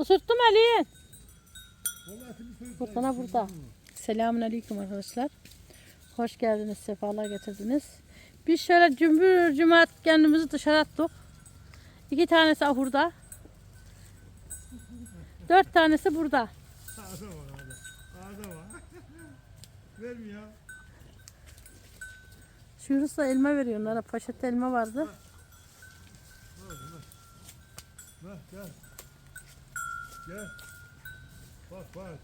Isırttım Ali. Vallahi şimdi söyle- Fırtına burada. Selamun Aleyküm arkadaşlar. Hoş geldiniz, sefalar getirdiniz. Biz şöyle cümbür cümaat kendimizi dışarı attık. İki tanesi ahurda. Dört tanesi burada. Ağza. Ağza var. Vermiyor. Şu Yunus'la elma veriyor onlara. Poşette elma vardı. Bak gel. Gel. Bak bak.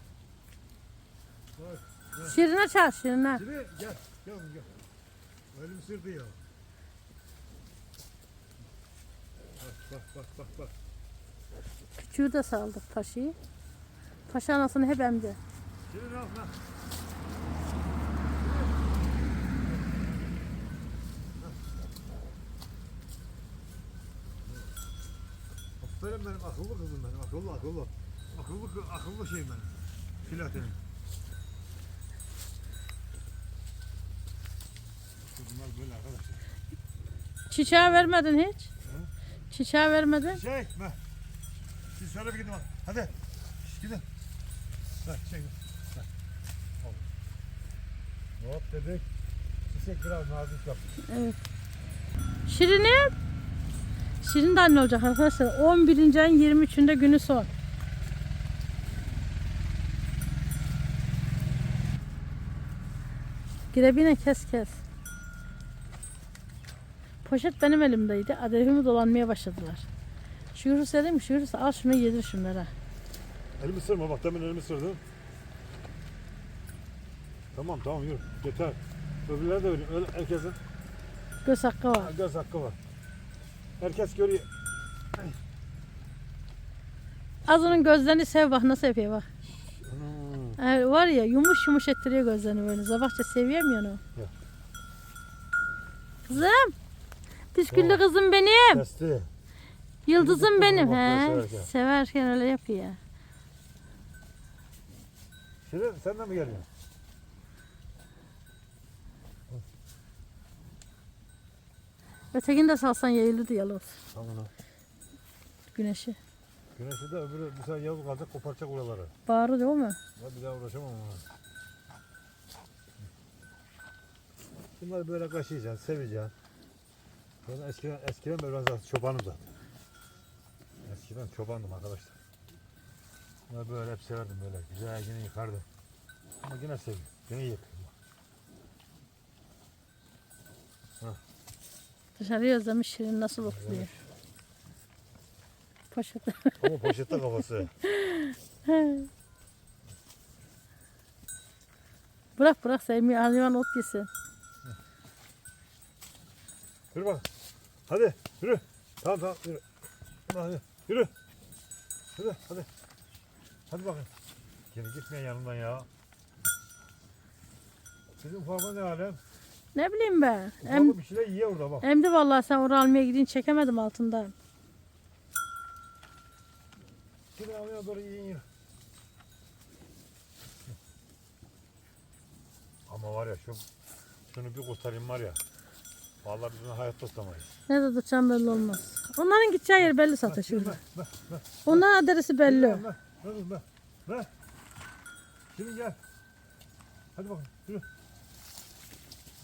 Bak. Şirine çağır şirine. Şimdi gel. Gel gel. Elim sırdı ya. Bak bak bak bak bak. Küçüğü de saldık paşayı. Paşa anasını hep emdi. Şimdi ne yap lan? Aferin benim akıllı kızım benim akıllı akıllı. Akıllı kı- akıllı şey benim. Filatenim. Bunlar böyle arkadaşlar. Çiçeği vermedin hiç. Çiçeği vermedin. Şey, be. Siz şöyle bir gidin bak. Hadi. Şş, gidin. Bak, şey. Bak. Hop dedik. Çiçek biraz nazik yap. Evet. Şirinim. Şirin de anne olacak arkadaşlar. 11. ayın 23'ünde günü son. Girebine kes kes. Poşet benim elimdeydi. Adrefimi dolanmaya başladılar. Şu Yunus dedim şu Yunus al şunu yedir şunlara. Elimi sırma bak demin elimi sırdın. Tamam tamam yürü. Yeter. Öbürleri de öyle. öyle herkesin Göz hakkı var. göz hakkı var. Herkes görüyor. Az onun gözlerini sev bak nasıl yapıyor bak. Ana. Yani var ya yumuş yumuş ettiriyor gözlerini böyle. Sabahça seviyemiyor onu. Yok. Kızım. Püsküllü Tamam. kızım benim. Kesti. Yıldızım Yıldız benim. He. severken. Severken öyle yapıyor. Şirin sen de mi geliyorsun? Ötekini de salsan yayılırdı yalnız. Tamam. Güneşi. Güneşi de öbürü bir sefer yavuz kalacak koparacak oraları. Bağırır değil mi? Ben bir daha uğraşamam ona. Bunları böyle kaşıyacaksın, seveceksin. Ben eskiden, eskiden böyle ben zaten çobanım zaten. Eskiden çobandım arkadaşlar. Bunları böyle hep severdim böyle. Güzel yine yıkardım. Ama yine seviyorum. Yine yıkıyorum. Dışarıya özlemiş Şirin nasıl okluyor. Poşet. Ama poşette kafası. bırak bırak sevmiyor. Hayvan ot yesin. Yürü bak. Hadi yürü. Tamam tamam yürü. Hadi yürü. Yürü hadi. Hadi bakın. Yine gitmeyin yanımdan ya. Bizim ufakma ne alem? Ne bileyim ben. Em, bir şeyler yiyor orada bak. emdi vallahi sen oraya almaya gidin çekemedim altından. Şunu almaya doğru yiyin. Ama var ya şu şunu bir kurtarayım var ya. Vallahi biz bunu hayatta tutamayız. Nerede tutacağım belli olmaz. Onların gideceği yer belli zaten şurada. Bak, bak. Onların adresi belli. Bak, bak, bak, bak. Şimdi gel. Hadi bakalım, yürü.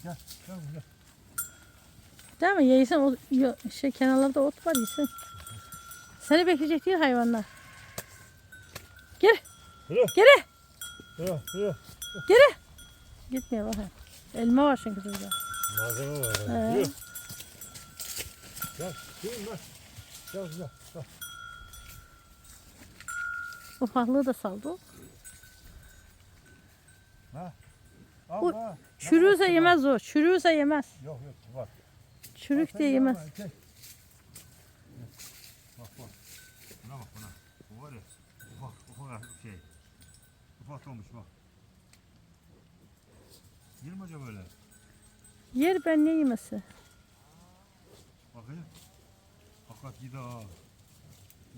Gel, gel, gel. Değil mi? Yeysen o yo- şey kenarlarda ot var yesin. Seni bekleyecek değil hayvanlar. Gel. Yürü. Geri. Yürü, yürü. Geri. Gitmiyor bak. Elma var çünkü burada. Malzeme var. He. yani, Yürü. Gel, yürü gel. Gel. Ufaklığı da saldı. o. Bu- ha. Var? yemez o. Çürüğüse yemez. Yok yok, var. Çürük Bak, sen yemez. Bak bak. Buna bak buna. Bu var ya. Ufak ufak şey. Ufak olmuş bak. Yer mi acaba böyle? Yer ben ne yemesi? Bakayım. Fakat gidi ha.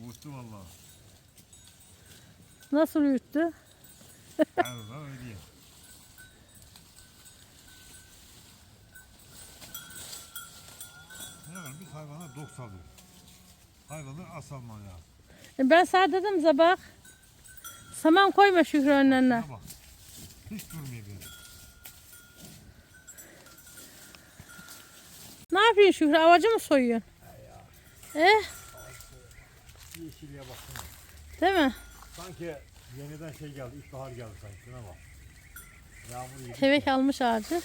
Uçtu valla. Nasıl yuttu? Allah öyle diye. Ne var biz hayvana dok salıyoruz. Hayvanları as alman lazım. E ben sana dedim sabah. Saman koyma Şükrü önlerine. Bak. Hiç durmuyor böyle. Ne yapıyorsun Şükrü? Avacı mı soyuyorsun? Eh, Yeşilliğe baksana. değil mi? Sanki yeniden şey geldi. İlkbahar geldi sanki. Şuna bak. Yağmur yedi. Tevek almış ağacı.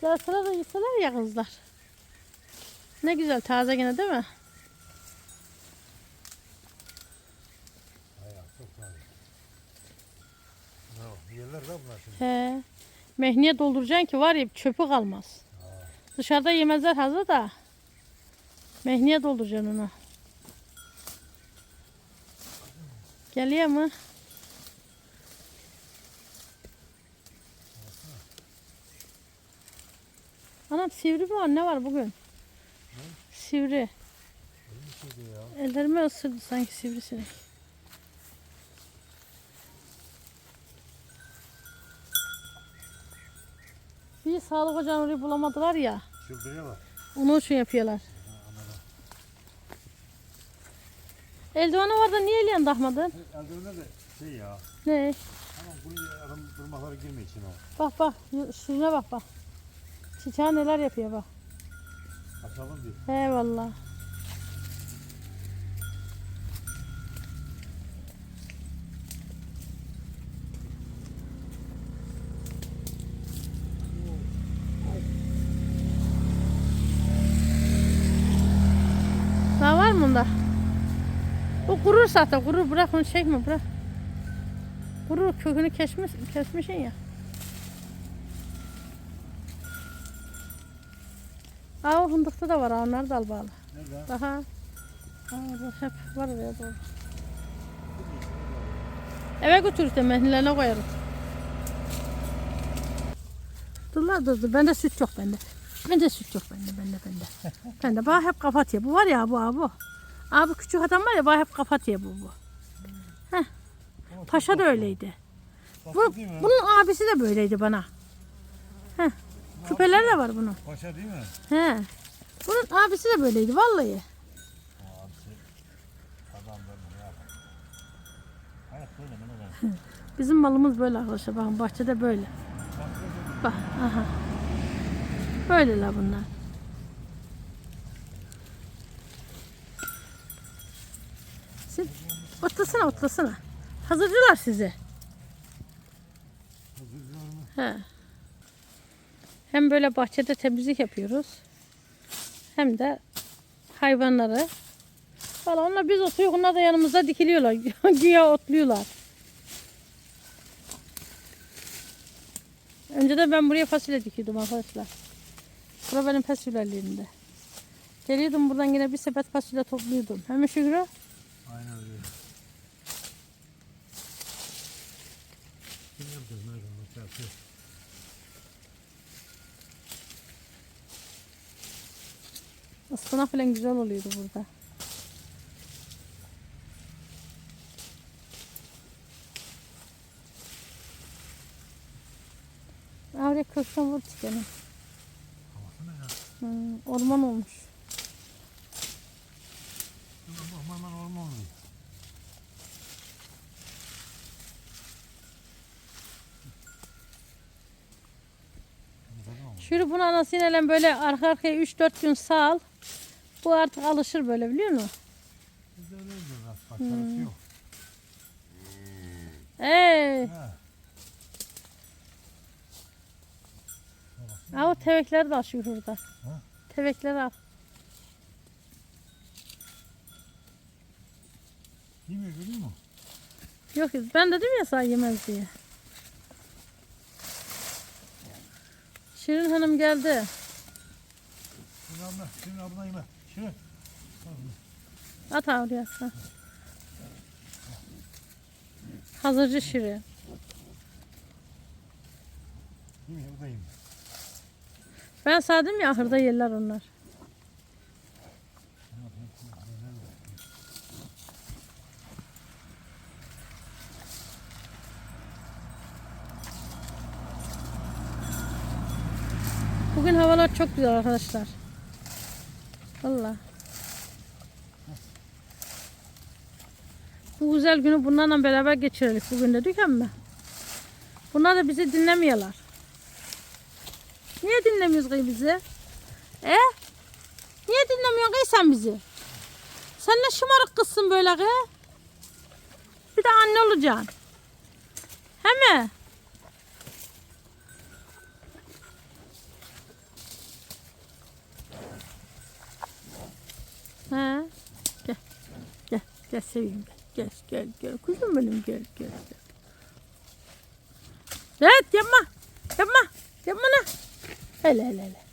Gelseler de gitseler ya kızlar. Ne güzel taze gene değil mi? Yerler de bunlar şimdi. He. Mehniye dolduracaksın ki var ya çöpü kalmaz. Dışarıda yemezler hazır da. Mehniye dolduracaksın onu. Geliyor mu? Anam sivri mi var? Ne var bugün? Sivri. Bir şeydi ya. Ellerimi ısırdı sanki sivrisinek. Bir sağlık ocağını orayı bulamadılar ya. Çıldırıyorlar. Onun için yapıyorlar. Eldivanı vardı niye elleyen takmadın? Eldivene de şey ya. Ne? Ama bunun adam durmakları girmiyor içine. Bak bak şuna bak bak. Çiçeğe neler yapıyor bak. Açalım diye. He valla. Daha var mı bunda? O kurur zaten kurur bırak onu çekme bırak. Kurur kökünü kesmiş, kesmişsin ya. Aa o fındıkta da var ha, onlar da al bağlı. Nerede? Daha. Aa, orada hep var oraya doğru. Eve götür işte mehnilerine koyarım. Dur la dur dur. Bende süt yok bende. Bende süt yok bende bende bende. bende bana hep kapatıyor. Bu var ya bu abi. Abi küçük adam var ya bana hep kapatıyor bu bu. Paşa da öyleydi. Bu, bunun abisi de böyleydi bana. Heh. Küpeler de var bunun. Paşa değil mi? He. Bunun abisi de böyleydi vallahi. Bizim malımız böyle arkadaşlar. Bakın bahçede böyle. Bak aha. Böyleler bunlar. Siz otlasana otlasana. Hazırcılar sizi. He. Hem böyle bahçede temizlik yapıyoruz. Hem de hayvanları. Valla onlar biz oturuyor, onlar da yanımızda dikiliyorlar. Güya otluyorlar. Önceden ben buraya fasulye dikiyordum arkadaşlar. Bura benim fasulyelerimde. Geliyordum buradan yine bir sepet fasulye topluyordum. Hemen Şükrü. Aynen öyle. Kim yapacağız nereden? Nasıl yapıyor? Ispanak falan güzel oluyordu burada. Oraya köşkten vur ya? Hmm, orman olmuş. Aman aman orman oluyor. Şöyle bunu anasıyla böyle arka arkaya 3-4 gün sal. Bu artık alışır böyle biliyor musun? Biz de öyle diyoruz. Başarısı yok. Ee, Ha. o tevekleri de şu burada. Ha? Al. Yemiyor görüyor musun? Yok ben dedim ya sana yemez diye. Şirin Hanım geldi. Şunu abla, şunu abla yeme. Şunu. At sen. Hazırcı yemiyor. Ben sadım ya ahırda yerler onlar. Bugün havalar çok güzel arkadaşlar. Valla. Bu güzel günü bunlarla beraber geçirelim. Bugün dedik ama. Bunlar da bizi dinlemiyorlar. Niye dinlemiyoruz ki bizi? E? Niye dinlemiyorsun ki sen bizi? Sen ne şımarık kızsın böyle ki? Bir de anne olacaksın. He mi? Gel. Gel seveyim. Gel. Gel. Gel. Kuzum benim gel. Gel. gel. Evet yapma. Yapma. Yapma ne? Hele hele hele.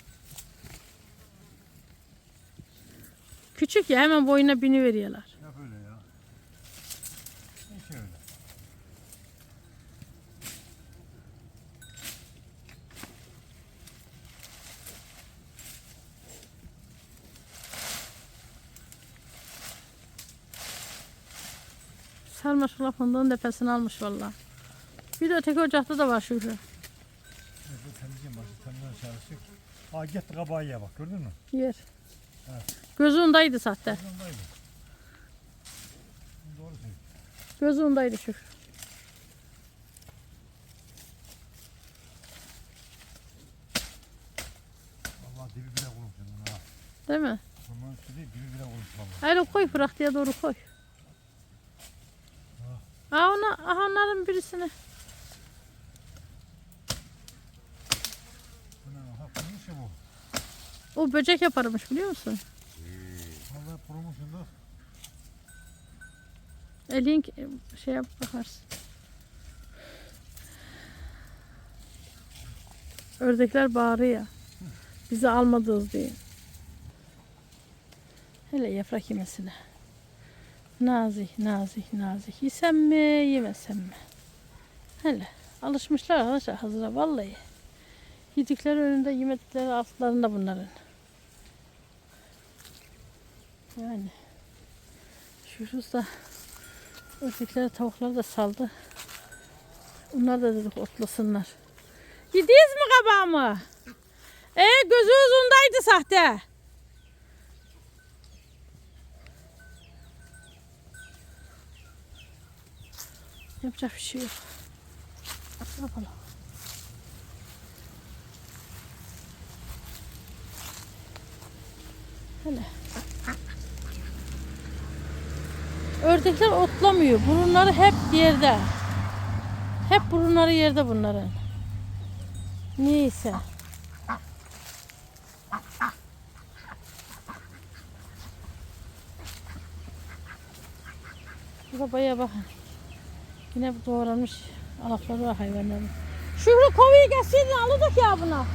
Küçük ya hemen boyuna bini veriyorlar. Yap öyle ya. Hiç öyle. Şu fındığın tepesini almış valla. Bir de öteki ocakta da var Şükrü. Neyse temizleyeyim bak. Temizleyeyim çalışacak. Aa gitti kabağı ye bak gördün mü? Yer. Evet. Gözü undaydı zaten. Yanındaydı. Doğru söylüyorsun. Gözü undaydı Şükrü. Vallahi dibi bile kurumuş yanına ha. Değil mi? Bunun üstü değil dibi bile kurumuş vallahi. Hayır koy bıraktıya doğru koy. Aa ona, aha onların birisini. O böcek yaparmış biliyor musun? Vallahi kurumuşsun da. Elin şey yap bakarsın. Ördekler bağırıyor. Bizi almadınız diye. Hele yaprak yemesine. Nazik, nazik, nazik. Yesem mi, yemesem mi? Hele. Alışmışlar arkadaşlar hazıra vallahi. Yedikleri önünde, yemedikleri altlarında bunların. Yani. Şuruz da ördekleri tavukları da saldı. Onlar da dedik otlasınlar. Yediniz mi kabağımı? E gözü uzundaydı sahte. Yapacak bir şey yok. Ne yapalım? Hele. Ördekler otlamıyor. Burunları hep yerde. Hep burunları yerde bunların. Neyse. Burada bayağı bakın. Yine doğranmış alakları var hayvanların. Şükrü kovayı gelseydin alırdık ya buna.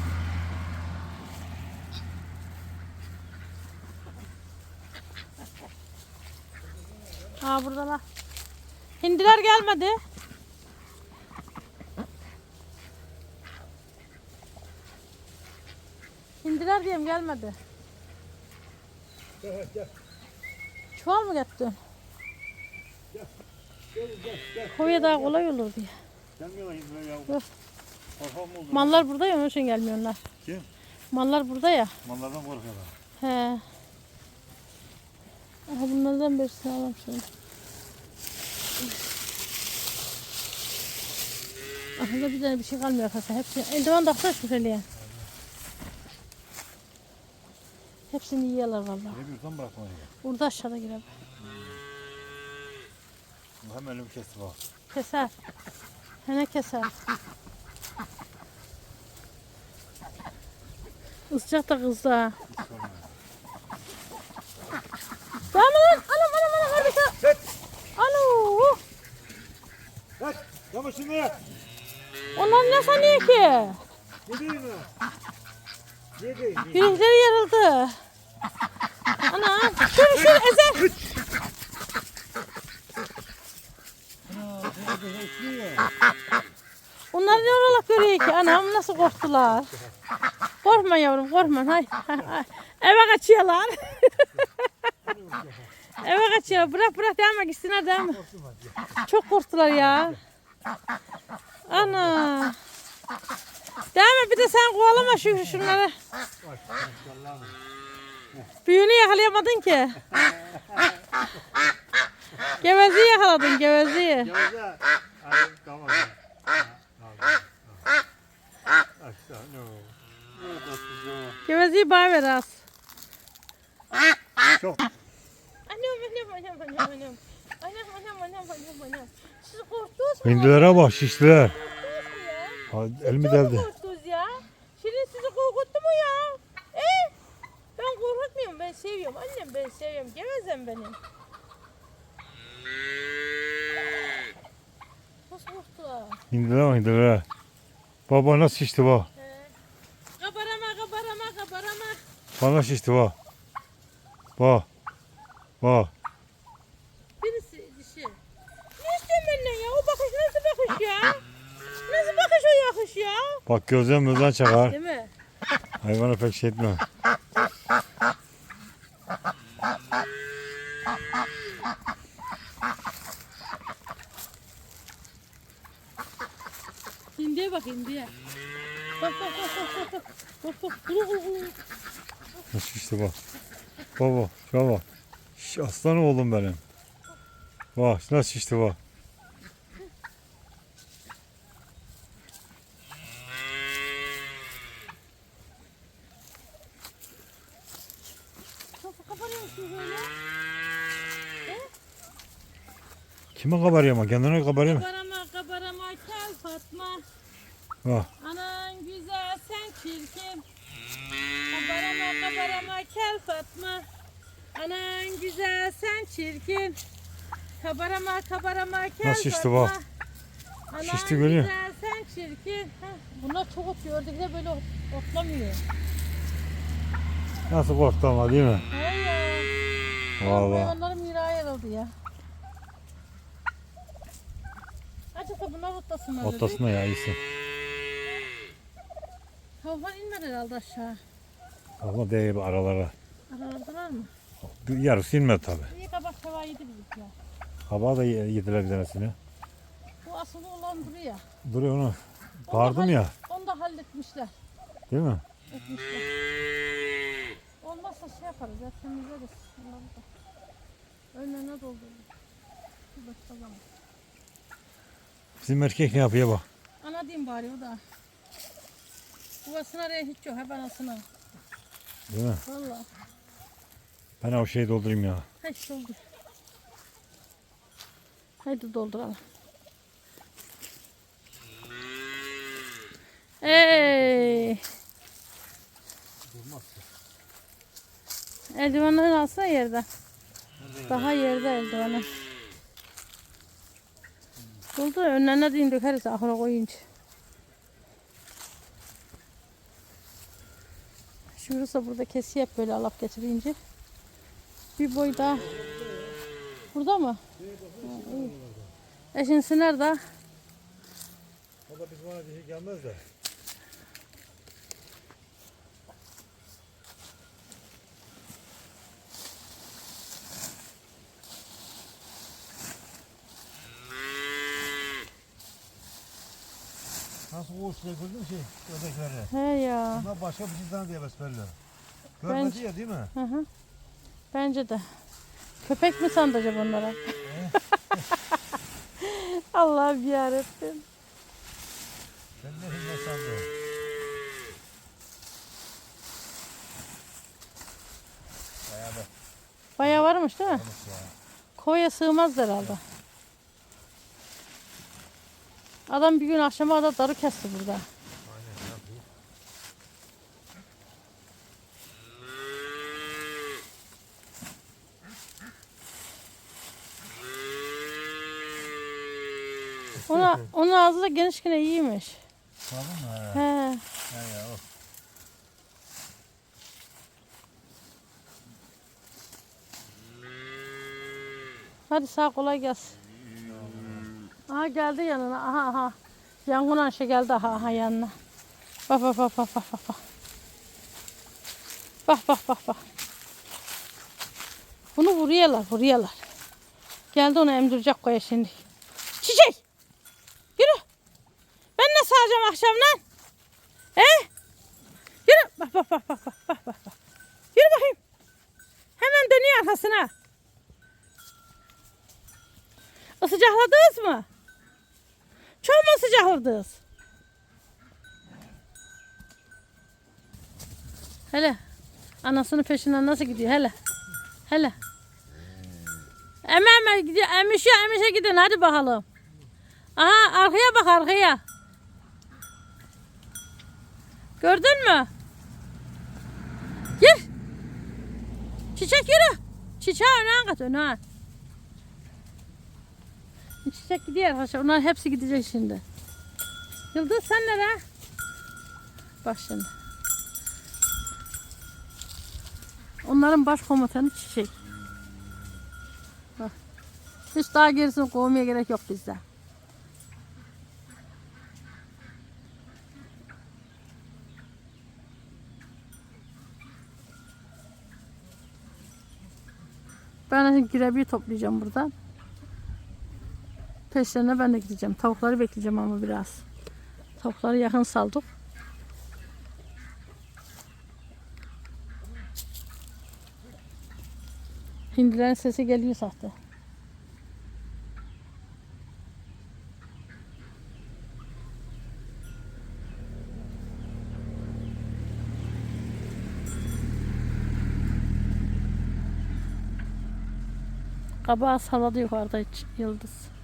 Aa buradalar. Hindiler gelmedi. Hindiler diyeyim gelmedi. Gel gel. Çuval mı getirdin? Gel Kovaya daha kolay olur diye. Gelmiyorlar ya. Yok. Korkak mı oldu? Mallar burada ya onun için gelmiyorlar. Kim? Mallar burada ya. Mallardan korkuyorlar. He. Aha bunlardan birisini alalım şöyle. Ahında bir tane bir şey kalmıyor arkadaşlar. Hepsi eldiven şu şöyle. Hepsini yiyorlar vallahi. Yemiyorsan bırakma ya. Burada aşağıda girer. Hem önümü kesti bak. Keser. Hene keser. Iscak da sorma. Tamam lan. Anam anam anam. Hadi sen. Alo. Kaç. Tamam şimdi. Onlar ne sanıyor ki? Gideyim mi? Gideyim. Yürekleri yarıldı. Ana. Şöyle şöyle ezer. Onlar ne olarak görüyor ki? Anam nasıl korktular. Korkma yavrum korkma. Hay, hay. Eve kaçıyorlar. Eve kaçıyor. Bırak bırak devam gitsinler devam. Çok korktular ya. Ana. Devam bir de sen kovalama şu şunları. Büyüğünü yakalayamadın ki. Geveziyi yakaladın geveziyi. Yavaşça. Ay, tamam. Aşağı, no. Geveziyi bana ver az. Çok Annem annem annem annem annem. Annem annem annem annem annem. Siz korktunuz mu? Hindilere bak şiştiler. Korktunuz mu ya? Ha, Elimi Çok deldi. korktunuz ya. Şirin sizi korkuttu mu ya? E? Ben korkutmuyorum ben seviyorum. Annem ben seviyorum. Gevezem benim. Nasıl korktular? Hindilere bak hindilere. Baba nasıl şişti. He. Kabarama kabarama kabarama. Bana şişti bak. Bak. Bak. Birisi dişi. Ne istiyorsun benden ya? O bakış nasıl bakış ya? Nasıl bakış o yakış ya? Bak gözden gözden çakar. Değil mi? Hayvana pek şey etme. Hindiye bak hindiye. Bak bak bak bak bak. Bak bak. Ulu ulu ulu. Nasıl şişti bak. Baba. Bak. Şş, aslan oğlum benim. Bak nasıl şişti bak. Kime kabarıyor ama kendine kabarıyor mu? Kabarama kabarama kel Fatma. Bak. Anan güzel sen çirkin. Kabarama kabarama kel Fatma. Anan güzel sen çirkin. Kabarama kabarama kel Nasıl şişti Fatma. bak. Anan Şişti görüyor. güzel sen çirkin. Heh, bunlar çok ot gördükçe böyle ot, otlamıyor. Nasıl korktu ama değil mi? Hay ya. Vallahi. Hayvanların mirağı yarıldı ya. Acaba bunlar otlasınlar dedi. Otlasına ya iyisi. Hayvan inmedi herhalde aşağı. Ama değil aralara. Aralardalar mı? Bir Yarısı inmedi tabi. İyi kabak tava yedi bizimkiler. Kabağı da ye- yediler bir tanesini. Bu asılı olan duruyor. Duruyor onu. Bağırdım ya. Onu da halletmişler. Değil mi? Etmişler. Olmazsa şey yaparız ya temizleriz. Bunları da. Önlerine doldururuz. Bir başka zaman. Bizim erkek ne yapıyor bak. Ana diyeyim bari o da. Yuvasına araya hiç yok. Hep anasına. Değil mi? Valla. Ben o şeyi doldurayım ya. Haydi doldur. Haydi dolduralım. Ey! Eldivenleri alsana yerden. Daha yerde eldivenler. Doldur önlerine deyin dökeriz ahıra koyunca. Şurası burada kesiyor hep böyle alap getirince. Bir boy daha. Burada mı? Ha, iyi. Eşinsi nerede? O da biz bana dişi gelmez de. Nasıl uğursuzluğu gördün mü şey ötekileri? He ya. Bunlar başka bir şeyden diye besbelli. Görmedi ya değil mi? Hı hı. Bence de. Köpek mi sandı acaba onlara? Allah'ım yarabbim. Ben ne ne sandım? Bayağı da Bayağı varmış değil mi? olmuş ya. Koya sığmaz herhalde. Adam bir gün akşama da darı kesti burada. Ona, onun ağzı da geniş yine iyiymiş. Tamam mı? He. He ya o. Hadi sağ kolay gelsin. Aha geldi yanına. Aha aha. Yangın anşı geldi aha aha yanına. Bak bak bak bak bak bak. bak. Bak bak bak. Bunu vuruyorlar vuruyorlar. Geldi onu emdirecek koya şimdi. Çiçek. Yürü. Ben ne sağacağım akşamdan? He? Yürü. Bak bak bak bak bak bak. bak. Yürü bakayım. Hemen dönüyor arkasına. Isıcakladınız mı? Çok mu sıcakladınız? Hele. Anasının peşinden nasıl gidiyor hele. Hele. Eme eme gidiyor. Emişe emişe gidin hadi bakalım. Aha arkaya bak arkaya. Gördün mü? Gir. Çiçek yürü. Çiçeği öne kat öne. Çiçek gidiyor arkadaşlar. Onlar hepsi gidecek şimdi. Yıldız sen nereye? Bak şimdi. Onların baş komutanı Çiçek. Bak. Hiç daha gerisini kovmaya gerek yok bizde. Ben girebiyi toplayacağım buradan. Peşlerine ben de gideceğim. Tavukları bekleyeceğim ama biraz. Tavukları yakın saldık. Hindilerin sesi geliyor sahte. Kabağı saladı yukarıda yıldız.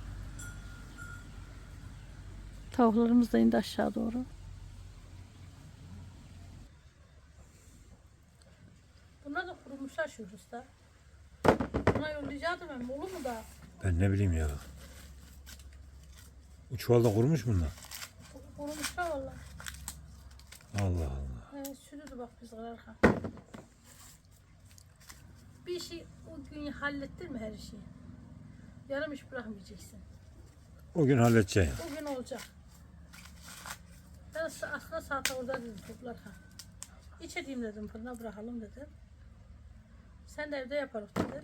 Tavuklarımız da indi aşağı doğru. Bunlar da kurumuşlar şu usta. Buna yollayacaktım ben. Olur mu da? Ben ne bileyim ya. Bu çuvalda kurumuş bunlar. Kurumuşlar valla. Allah Allah. Evet, sürüdü bak biz kırarken. Bir şey o gün hallettin mi her şeyi? Yarım iş bırakmayacaksın. O gün halledeceğim. O gün olacak. Ben sa- aslında saate orada dedim toplarken. İç edeyim dedim fırına bırakalım dedim. Sen de evde yaparız dedi.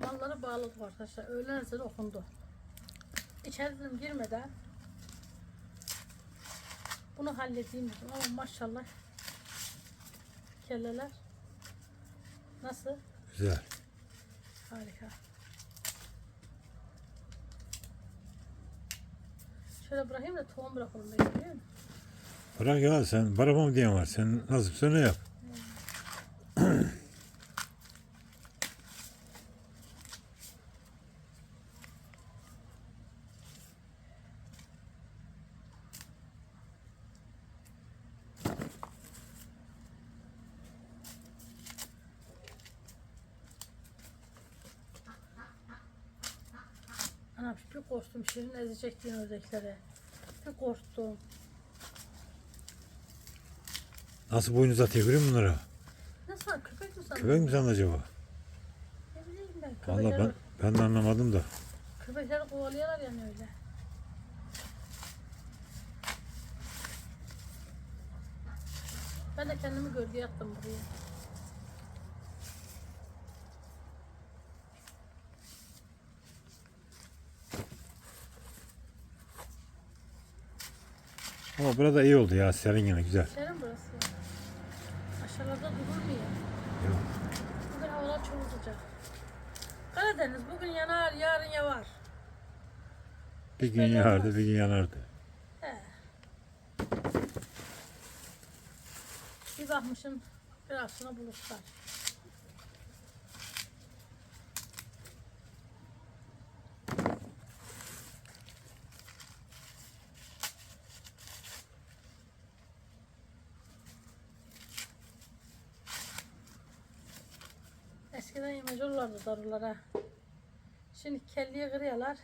Malları bağladık arkadaşlar. Öğlen ezanı okundu. İçeri dedim girmeden bunu halledeyim dedim ama maşallah kelleler nasıl? Güzel. Harika. Şöyle bırakayım da tohum bırakalım? Bırak ya sen bırakmam diyen var. Sen nasipse ne yap. Anam bir korktum diye ördeklere. Bir korktum. Nasıl boynuz atıyor bunlara? Nasıl köpek mi sandın? Köpek mi sandın acaba? Ne bileyim ben. Köpekler, ben, ben de anlamadım da. köpekleri kovalıyorlar yani öyle. Ben de kendimi gölgeye attım buraya. Ama burada iyi oldu ya. Serin yine güzel. Serin burası. Aşağılarda durur mu ya? Yok. Bugün havalar çok sıcak. Karadeniz bugün yanar, yarın yavar. Bir gün Belli yağardı, olmaz. bir gün yanardı. He. Bir bakmışım biraz sonra bulutlar. Eskiden darılara. Şimdi kelliye kırıyorlar.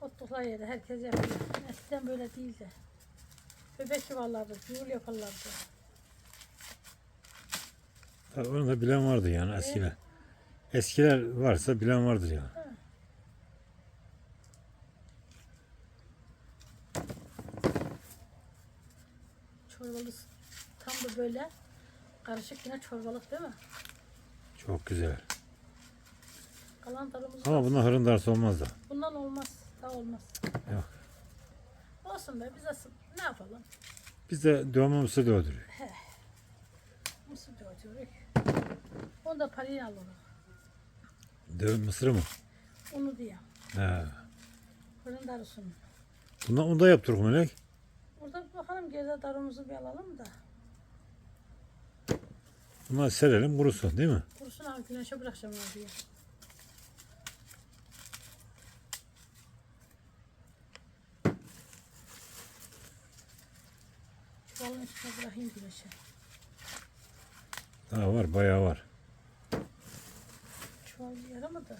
Otluklar yedi. Herkes yapıyor. Eskiden böyle değildi. Bebek yuvarlardı. Yul yaparlardı. Tabii Onu da bilen vardı yani eskiler. Eskiler varsa bilen vardır ya. Çorbalı tam da böyle karışık yine çorbalık değil mi? Çok güzel. Kalan tarımız Ama bundan hırındarsı olmaz da. Bundan olmaz. Daha olmaz. Yok. Olsun be biz asıl ne yapalım? Biz de dövme mısır dövdürüyor. Mısır dövüyoruz. Onu da parayı alırız. Dö mısırı mı? Onu diye. He. Fırın darısını. Bundan onu da yaptırık Melek. Burada bir bakalım geride darımızı bir alalım da. Bunları serelim kurusun değil mi? Kurusun abi güneşe bırakacağım onu diye. Çuvalın üstüne bırakayım güneşe. Daha var bayağı var. Çuval yaramadı.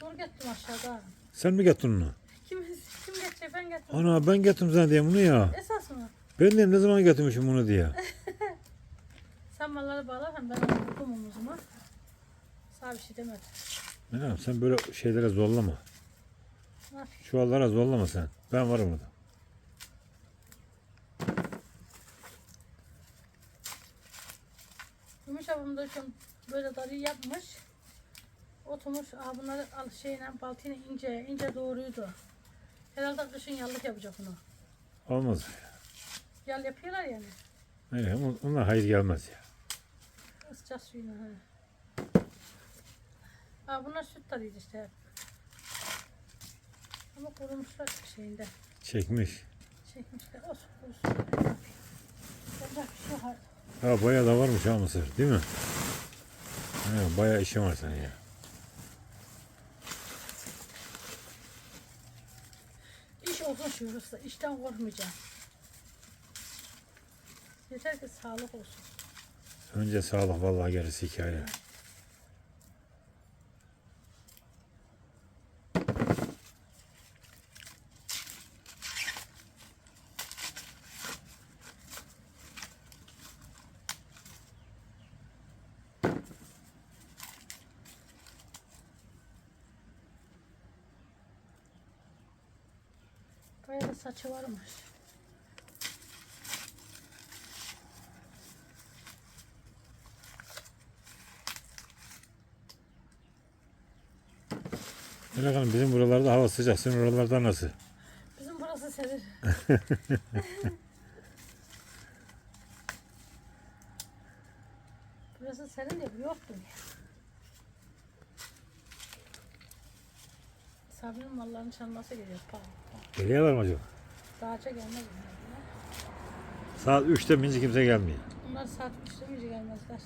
Zor getirdim aşağıda. Sen mi getirdin onu? Kim, kim getirecek ben getirdim. Ana ben getirdim sana diye bunu ya. Esas mı? Ben de ne zaman getirmişim bunu diye. Sen malları bağlar hem ben buldum omuzuma. Sağ bir şey demedim. Melek sen böyle şeylere zorlama. Ne yapayım? Çuvallara zorlama sen. Ben varım burada. Abim da böyle darıyı yapmış. Oturmuş, aa bunları al şeyle baltayla ince, ince doğruydu. Herhalde kışın yallık yapacak bunu. Olmaz. Yal yapıyorlar yani. Melek on- onlar hayır gelmez ya. Isıcak suyunu. He. Aa bunlar süt darıydı işte hep. Ama kurumuşlar şeyinde. Çekmiş. Çekmişler. Olsun yapayım? Yapacak bir şey yok artık. Ha bayağı da varmış ha mısır değil mi? He, bayağı işin var senin ya. İş olsun şu usta. İşten korkmayacağım. Yeter ki sağlık olsun. Önce sağlık vallahi gerisi hikaye. Bayağı da saçı varmış. Melek Hanım bizim buralarda hava sıcak. Sizin oralarda nasıl? Bizim burası serin. burası serin de yoktu ya. Sabri'nin mallarının çalması geliyor. Pa, pa. Geliyorlar mı acaba? Dağaca gelmez. Saat 3'te minci kimse gelmiyor. Bunlar saat 3'te mi gelmezler?